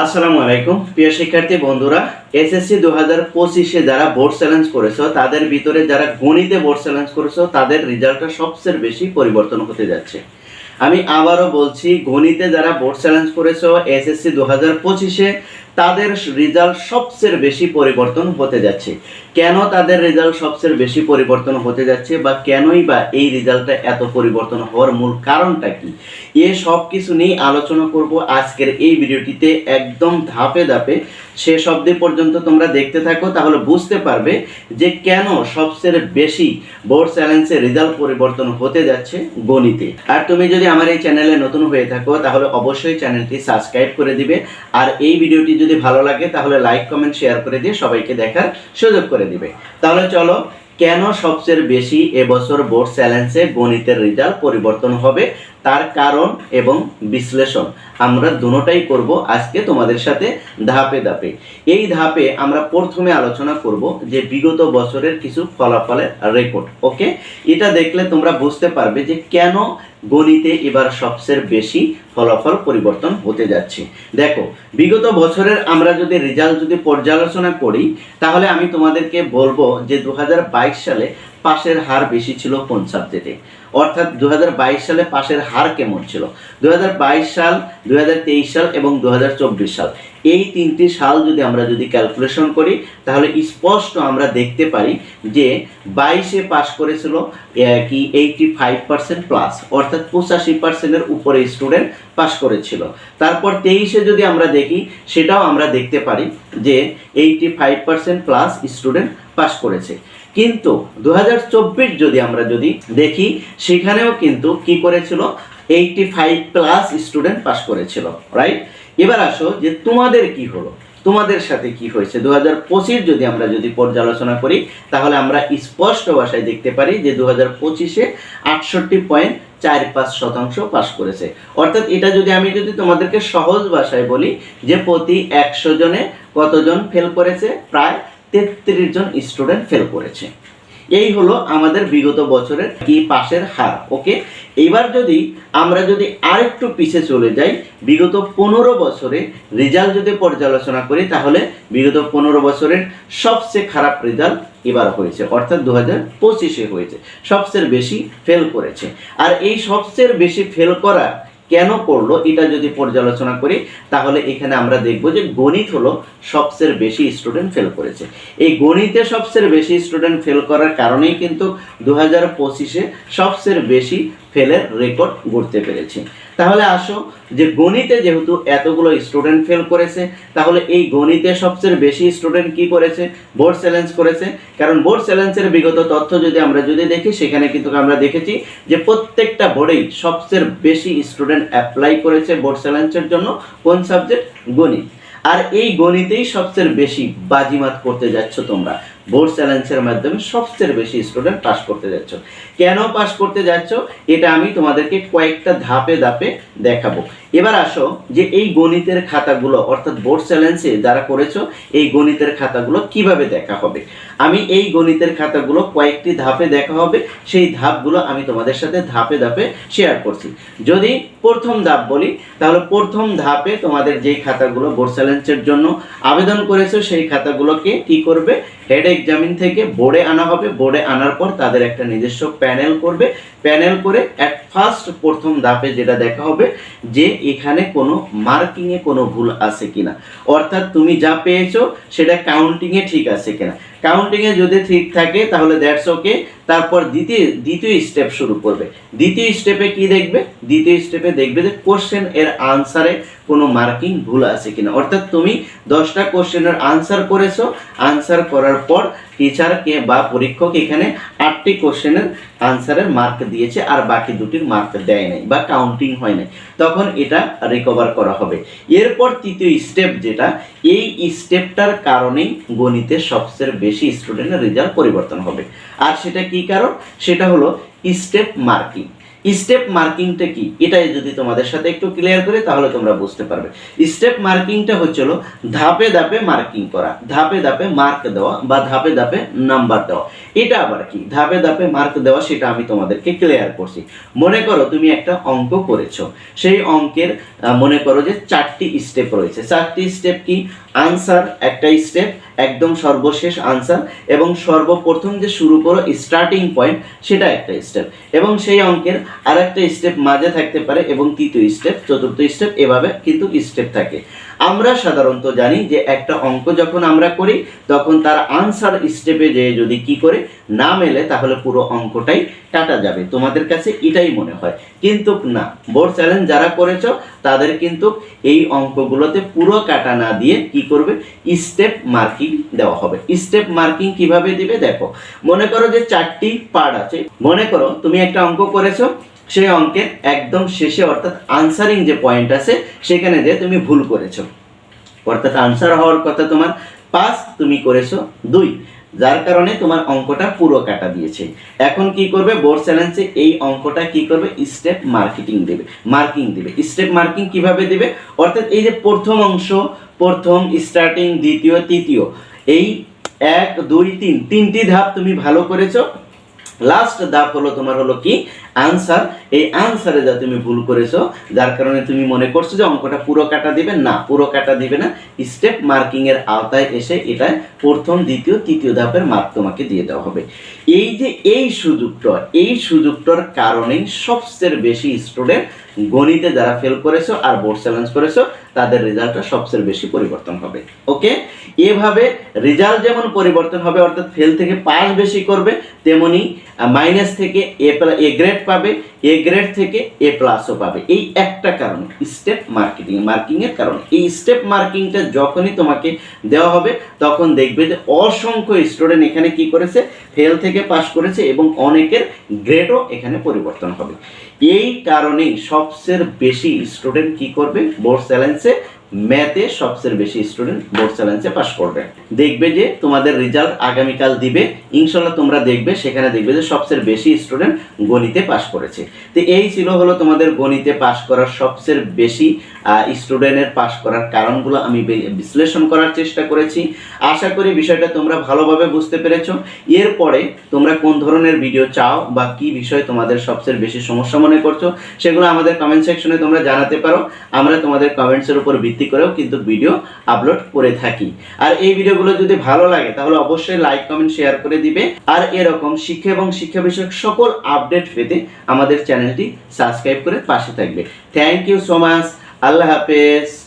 আসসালামু আলাইকুম। প্রিয় শিক্ষার্থী, বন্ধুরা এসএসসি দু হাজার পঁচিশে যারা বোর্ড চ্যালেঞ্জ করেছ, তাদের ভিতরে যারা গণিতে বোর্ড চ্যালেঞ্জ করেছ, তাদের রেজাল্টটা সবচেয়ে বেশি পরিবর্তন হতে যাচ্ছে। আমি আবারও বলছি, গণিতে যারা বোর্ড চ্যালেঞ্জ করেছ এসএসসি দু হাজার পঁচিশে, তাদের রেজাল্ট সবচেয়ে বেশি পরিবর্তন হতে যাচ্ছে। কেন তাদের রেজাল্ট সবচেয়ে বেশি পরিবর্তন হতে যাচ্ছে বা কেনই বা এই রেজাল্টটা এত পরিবর্তন হওয়ার মূল কারণটা কি? এ সব কিছু নিয়ে আলোচনা করব আজকের এই ভিডিওটিতে একদম ধাপে ধাপে। শেষ অবধি পর্যন্ত তোমরা দেখতে থাকো, তাহলে বুঝতে পারবে যে কেন সবচেয়ে বেশি বোর্ড চ্যালেঞ্জের রেজাল্ট পরিবর্তন হতে যাচ্ছে গণিতে। আর তুমি যদি আমার এই চ্যানেলে নতুন হয়ে থাকো, তাহলে অবশ্যই চ্যানেলটি সাবস্ক্রাইব করে দিবে। আর এই ভিডিওটি যদি ভালো লাগে, তাহলে লাইক কমেন্ট শেয়ার করে দিয়ে সবাইকে দেখার সুযোগ করে দিবে। তাহলে চলো কেন সবচেয়ে বেশি এবছর বোর্ড চ্যালেঞ্জে গণিতের রেজাল্ট পরিবর্তন হবে? তার কারণ এবং বিশ্লেষণ। আমরা দুটোটাই করব আজকে তোমাদের সাথে ধাপে ধাপে। এই ধাপে আমরা প্রথমে আলোচনা করব যে বিগত বছরের কিছু ফলাফলের রেকর্ড ওকে এটা দেখলে তোমরা বুঝতে পারবে যে কেন গণিতে এবার সবচেয়ে বেশি ফলাফল পরিবর্তন হতে যাচ্ছে। দেখো, বিগত বছরের আমরা যদি রেজাল্ট যদি পর্যালোচনা করি, তাহলে আমি তোমাদেরকে বলব যে দু হাজার বাইশ সালে পাশের হার বেশি ছিল সাবজেক্টে অর্থাৎ দু হাজার বাইশ সালে পাশের হার কেমন ছিল? দু হাজার বাইশ সাল দু হাজার তেইশ সাল এবং দু হাজার চব্বিশ সাল। এই তিনটি সাল যদি আমরা যদি ক্যালকুলেশন করি, তাহলে স্পষ্ট আমরা দেখতে পারি যে বাইশে পাশ করেছিল কি এইটি ফাইভ পার্সেন্ট প্লাস অর্থাৎ পঁচাশি পার্সেন্টের উপরে স্টুডেন্ট পাশ করেছিল। তারপর তেইশে যদি আমরা দেখি, সেটাও আমরা দেখতে পারি যে eighty five percent plus student pass করেছে। কিন্তু দু হাজার চব্বিশ যদি আমরা যদি দেখি, সেখানেও কিন্তু কি করেছিল? Eighty five plus student pass করেছিল রাইট এবার আসো যে তোমাদের কি হলো? তোমাদের সাথে কি হয়েছে? দু হাজার পঁচিশ যদি আমরা যদি পর্যালোচনা করি, তাহলে আমরা স্পষ্ট ভাষায় দেখতে পারি যে দু হাজার পঁচিশে আটষট্টি পয়েন্ট চার পাঁচ শতাংশ পাস করেছে। অর্থাৎ এটা যদি আমি যদি তোমাদেরকে সহজ ভাষায় বলি, যে প্রতি একশো জনে কতজন ফেল করেছে? প্রায় তেত্রিশ জন স্টুডেন্ট ফেল করেছে। এই হলো আমাদের বিগত বছরের কি পাশের হার ওকে এবার যদি আমরা যদি আরেকটু পিছে চলে যাই, বিগত পনেরো বছরে রেজাল্ট যদি পর্যালোচনা করি, তাহলে বিগত পনেরো বছরের সবচেয়ে খারাপ রেজাল্ট এবার হয়েছে, অর্থাৎ দু হাজার পঁচিশে হয়েছে, সবচেয়ে বেশি ফেল করেছে। আর এই সবচেয়ে বেশি ফেল করা কেন করল এটা যদি পর্যালোচনা করি, তাহলে এখানে আমরা দেখব যে গণিত হলো সবচেয়ে বেশি স্টুডেন্ট ফেল করেছে। এই গণিতে সবচেয়ে বেশি স্টুডেন্ট ফেল করার কারণেই কিন্তু দু হাজার পঁচিশে সবচেয়ে বেশি ফেলের রেকর্ড গড়তে পেরেছে। তাহলে আসো যে গণিতে যেহেতু এতগুলো স্টুডেন্ট ফেল করেছে, তাহলে এই গণিতে সবচেয়ে বেশি স্টুডেন্ট কি করেছে? বোর্ড চ্যালেঞ্জ করেছে। কারণ বোর্ড চ্যালেঞ্জের বিগত তথ্য যদি আমরা যদি দেখি, সেখানে কিন্তু আমরা দেখেছি যে প্রত্যেকটা বোর্ডেই সবচেয়ে বেশি স্টুডেন্ট অ্যাপ্লাই করেছে বোর্ড চ্যালেঞ্জের জন্য। কোন সাবজেক্ট গণিত। আর এই গণিতেই সবচেয়ে বেশি বাজিমাত করতে যাচ্ছ তোমরা। বোর্ড চ্যালেঞ্জের মাধ্যমে সবচেয়ে বেশি স্টুডেন্ট পাস করতে যাচ্ছ। কেন পাস করতে যাচ্ছ? এটা আমি তোমাদেরকে কয়েকটা ধাপে ধাপে দেখাবো। এবার আসো যে এই গণিতের খাতাগুলো, অর্থাৎ বোর্ড চ্যালেঞ্জে যারা করেছ, এই গণিতের খাতাগুলো কীভাবে দেখা হবে? আমি এই গণিতের খাতাগুলো কয়েকটি ধাপে দেখা হবে, সেই ধাপগুলো আমি তোমাদের সাথে ধাপে ধাপে শেয়ার করছি। যদি প্রথম ধাপ বলি, তাহলে প্রথম ধাপে তোমাদের যেই খাতাগুলো বোর্ড চ্যালেঞ্জের জন্য আবেদন করেছ, সেই খাতাগুলোকে কি করবে? হেড এক্সামিন থেকে বোর্ডে আনা হবে। বোর্ডে আনার পর তাদের একটা নিজস্ব প্যানেল করবে। প্যানেল করে অ্যাট ফার্স্ট প্রথম ধাপে যেটা দেখা হবে, যে এখানে কোনো মার্কিংয়ে কোনো ভুল আছে কিনা? অর্থাৎ তুমি যা পেয়েছ সেটা কাউন্টিংয়ে ঠিক আছে কিনা? কাউন্টিংয়ে যদি ঠিক থাকে, তাহলে দ্যাটস ওকে তারপর দ্বিতীয় দ্বিতীয় স্টেপ শুরু করবে। দ্বিতীয় স্টেপে কি দেখবে? দ্বিতীয় স্টেপে দেখবে যে কোশ্চেন এর আনসারে কোনো মার্কিং ভুল আছে কিনা। অর্থাৎ তুমি দশটা কোশ্চেনের আনসার করেছ। আনসার করার পর টিচারকে বা পরীক্ষক এখানে আটটি কোশ্চেনের আনসারের মার্ক দিয়েছে, আর বাকি দুটির মার্ক দেয় নাই বা কাউন্টিং হয় নাই। তখন এটা রিকভার করা হবে। এরপর তৃতীয় স্টেপ যেটা, এই স্টেপটার কারণেই গণিতে সবচেয়ে বেশি স্টুডেন্টের রেজাল্ট পরিবর্তন হবে। আর সেটা কি কারণ? সেটা হলো স্টেপ মার্কিং স্টেপ মার্কিংটা কি? এটাই যদি তোমাদের সাথে একটু ক্লিয়ার করি তাহলে তোমরা বুঝতে পারবে। স্টেপ মার্কিংটা হচ্ছিল ধাপে ধাপে মার্কিং করা, ধাপে ধাপে মার্ক দেওয়া বা ধাপে ধাপে নাম্বার দেওয়া। এটা আবার কি? ধাপে ধাপে মার্ক দেওয়া, সেটা আমি তোমাদেরকে ক্লিয়ার করছি। মনে করো তুমি একটা অঙ্ক করেছ। সেই অঙ্কের মনে করো যে চারটি স্টেপ রয়েছে। চারটি স্টেপ কি? আনসার একটা স্টেপ একদম সর্বশেষ আনসার এবং সর্বপ্রথম যে শুরু করো স্টার্টিং পয়েন্ট সেটা একটা স্টেপ এবং সেই অঙ্কের আর একটা স্টেপ মাঝে থাকতে পারে এবং তৃতীয় স্টেপ চতুর্থ স্টেপ এভাবে কিন্তু স্টেপ থাকে। আমরা সাধারণত জানি যে একটা অঙ্ক যখন আমরা করি, তখন তার আনসার স্টেপে যে যদি কি করে না মেলে, তাহলে পুরো অঙ্কটাই কাটা যাবে। তোমাদের কাছে এটাই মনে হয়। কিন্তু না বোর্ড চ্যালেঞ্জ যারা করেছ, তাদের কিন্তু এই অঙ্কগুলোতে পুরো কাটা না দিয়ে কি করবে? স্টেপ মার্কিং দেওয়া হবে। স্টেপ মার্কিং কীভাবে দিবে? দেখো, মনে করো যে চারটি পার্ট আছে। মনে করো, তুমি একটা অঙ্ক করেছ সেই অঙ্কের একদম শেষে অর্থাৎ আনসারিং যে পয়েন্ট আছে, সেখানে যে তুমি ভুল করেছ। অর্থাৎ আনসার হওয়ার কথা তোমার, পাঁচ তুমি করেছ দুই। যার কারণে তোমার অঙ্কটা পুরো কাটা দিয়েছে। এখন কি করবে? বোর্ড চ্যালেঞ্জে এই অঙ্কটা কি করবে? স্টেপ মার্কেটিং দেবে। মার্কিং দেবে। স্টেপ মার্কিং কীভাবে দেবে? অর্থাৎ এই যে প্রথম অংশ, প্রথম স্টার্টিং দ্বিতীয়, তৃতীয়, এই এক, দুই, তিন, তিনটি ধাপ তুমি ভালো করেছ। লাস্ট ধাপ হলো তোমার হলো কি? আনসার এই আনসারে যা তুমি ভুল করেছ, যার কারণে তুমি মনে করছ যে অঙ্কটা পুরো কাটা দিবে, না, পুরো কাটা দিবে না। স্টেপ মার্কিং এর আওতায় এসে এটা প্রথম, দ্বিতীয়, তৃতীয় ধাপের মার্ক তোমাকে দিয়ে দেওয়া হবে। এই যে এই সুযোগটা, এই সুযোগটার কারণেই সবচেয়ে বেশি স্টুডেন্ট গণিতে যারা ফেল করেছ আর বোর্ড চ্যালেঞ্জ করেছ, তাদের রেজাল্টটা সবচেয়ে বেশি পরিবর্তন হবে। ওকে এভাবে রেজাল্ট যেমন পরিবর্তন হবে, অর্থাৎ ফেল থেকে পাস বেশি করবে, তেমনি মাইনাস থেকে এ এ গ্রেড পাবে এ গ্রেড থেকে এ প্লাসও পাবে। এই একটা কারণ স্টেপ মার্কেটিং মার্কিংয়ের কারণ। এই স্টেপ মার্কিংটা যখনই তোমাকে দেওয়া হবে, তখন দেখবে যে অসংখ্য স্টুডেন্ট এখানে কি করেছে? ফেল থেকে পাস করেছে এবং অনেকের গ্রেডও এখানে পরিবর্তন হবে। এই কারণেই সবচেয়ে বেশি স্টুডেন্ট কি করবে? বোর্ড চ্যালেঞ্জে ম্যাথে সবচেয়ে বেশি স্টুডেন্ট বোর্ড চ্যালেঞ্জে পাস করবে। দেখবে যে তোমাদের রেজাল্ট আগামীকাল দিবে ইনশাল্লাহ তোমরা দেখবে, সেখানে দেখবে যে সবচেয়ে বেশি স্টুডেন্ট গণিতে পাস করেছে। তো এই ছিল হলো তোমাদের গণিতে পাস করার সবচেয়ে বেশি স্টুডেন্টের পাস করার কারণগুলো আমি বিশ্লেষণ করার চেষ্টা করেছি। আশা করি বিষয়টা তোমরা ভালোভাবে বুঝতে পেরেছ। এরপরে তোমরা কোন ধরনের ভিডিও চাও বা কি বিষয় তোমাদের সবচেয়ে বেশি সমস্যা মনে করছ, সেগুলো আমাদের কমেন্ট সেকশনে তোমরা জানাতে পারো। আমরা তোমাদের কমেন্টসের উপর ভিত্তি করেও কিন্তু ভিডিও আপলোড করে থাকি। আর এই ভিডিওগুলো যদি ভালো লাগে, তাহলে অবশ্যই লাইক কমেন্ট শেয়ার করে দিবে। আর এরকম শিক্ষা এবং শিক্ষা বিষয়ক সকল আপডেট পেতে আমাদের চ্যানেলটি সাবস্ক্রাইব করে পাশে থাকবে। থ্যাংক ইউ সো মাচ আল্লাহ হাফেজ।